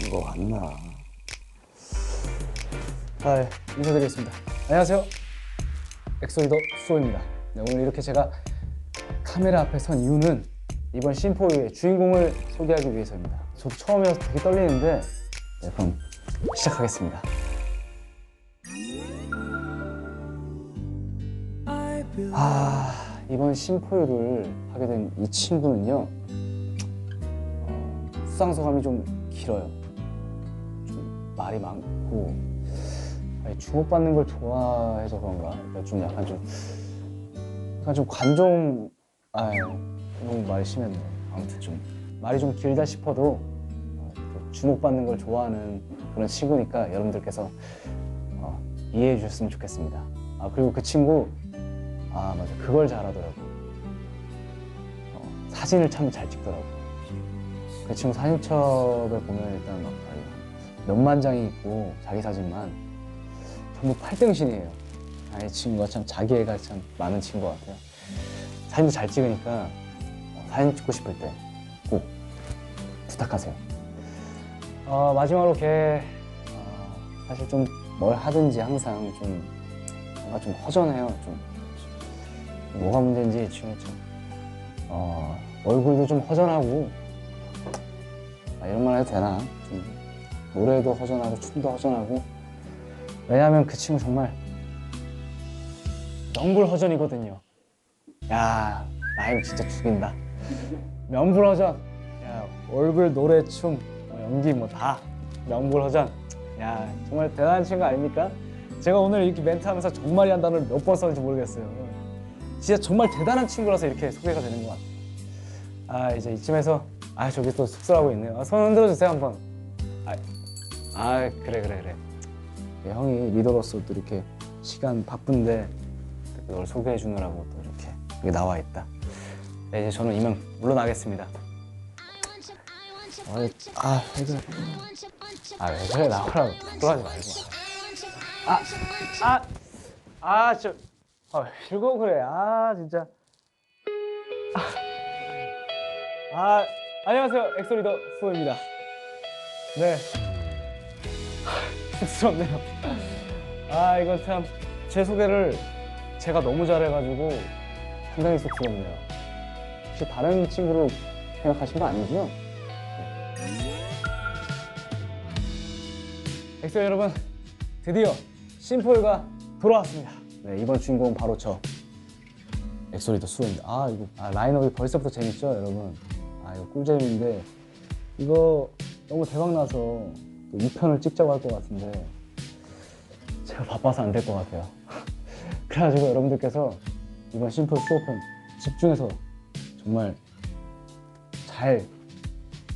친구 왔나? 아, 예, 인사드리겠습니다. 안녕하세요. 엑소리더 수호입니다. 네, 오늘 이렇게 제가 카메라 앞에 선 이유는 이번 심포유의 주인공을 소개하기 위해서입니다. 저도 처음이어서 되게 떨리는데, 네, 그럼 시작하겠습니다. 아, 이번 심포유를 하게 된 이 친구는요, 어, 수상소감이 좀 길어요. 좀 말이 많고, 아니, 주목받는 걸 좋아해서 그런가? 그러니까 좀 약간 좀, 약간 좀 관종, 아 너무 말이 심했네. 아무튼 좀 말이 좀 길다 싶어도 어, 또 주목받는 걸 좋아하는 그런 친구니까 여러분들께서 어, 이해해 주셨으면 좋겠습니다. 아 그리고 그 친구 아 맞아 그걸 잘하더라고. 어, 사진을 참 잘 찍더라고. 그 친구 사진첩에 보면 일단 막 아유, 몇만 장이 있고 자기 사진만 전부 8등신이에요. 아, 이 친구가 참 자기 애가 참 많은 친구 같아요. 사진도 잘 찍으니까 어, 사진 찍고 싶을 때 꼭 부탁하세요. 어, 마지막으로 걔 어, 사실 좀 뭘 하든지 항상 좀 뭔가 좀 허전해요. 좀 뭐가 문제인지 이 친구 참 어, 얼굴도 좀 허전하고 아, 이런 말 해도 되나? 좀 노래도 허전하고 춤도 허전하고 왜냐하면 그 친구 정말 명불 허전이거든요. 야, 나이 진짜 죽인다. 명불 허전. 야, 얼굴, 노래, 춤, 뭐 연기 뭐 다 명불 허전. 야, 정말 대단한 친구 아닙니까? 제가 오늘 이렇게 멘트하면서 정말이란 단어를 몇 번 썼는지 모르겠어요. 진짜 정말 대단한 친구라서 이렇게 소개가 되는 것 같아요. 아, 이제 이쯤에서 아, 저기 또 쑥스러워하고 있네요. 아, 손 흔들어 주세요 한번. 아, 아, 그래 그래 그래. 예, 형이 리더로서 또 이렇게 시간 바쁜데 이걸 소개해 주느라고 또 이렇게 여기 나와 있다. 네, 이제 저는 이만 물러나겠습니다. 어, 아, 왜 그래? 아, 왜 그래? 나오라고. 들어가지 말고. 아, 아, 아, 저, 아, 즐거워 그래. 아, 진짜. 아, 아, 안녕하세요. 엑소리더 수호입니다. 네. 쑥스럽네요. 아, 이거 참, 제 소개를 제가 너무 잘해가지고 상당히 쑥스럽네요. 혹시 다른 친구로 생각하신 거 아니죠? 엑소 여러분, 드디어 심포유가 돌아왔습니다. 네, 이번 주인공은 바로 저 엑소리더 수호입니다. 아, 이거 아, 라인업이 벌써부터 재밌죠, 여러분? 아, 이거 꿀잼인데 이거 너무 대박 나서 또 2편을 찍자고 할 것 같은데 제가 바빠서 안 될 것 같아요. 그래가지고 여러분들께서 이번 심플 수업편 집중해서 정말 잘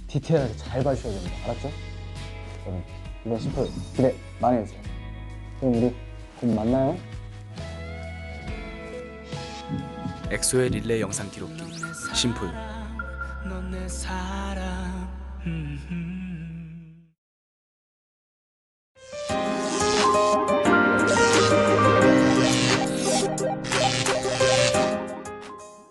디테일하게 잘 봐주셔야 됩니다. 알았죠? 여러분 이번 심플 기대 많이 해주세요. 그럼 우리 곧 만나요. 엑소의 릴레이 영상 기록기 심플.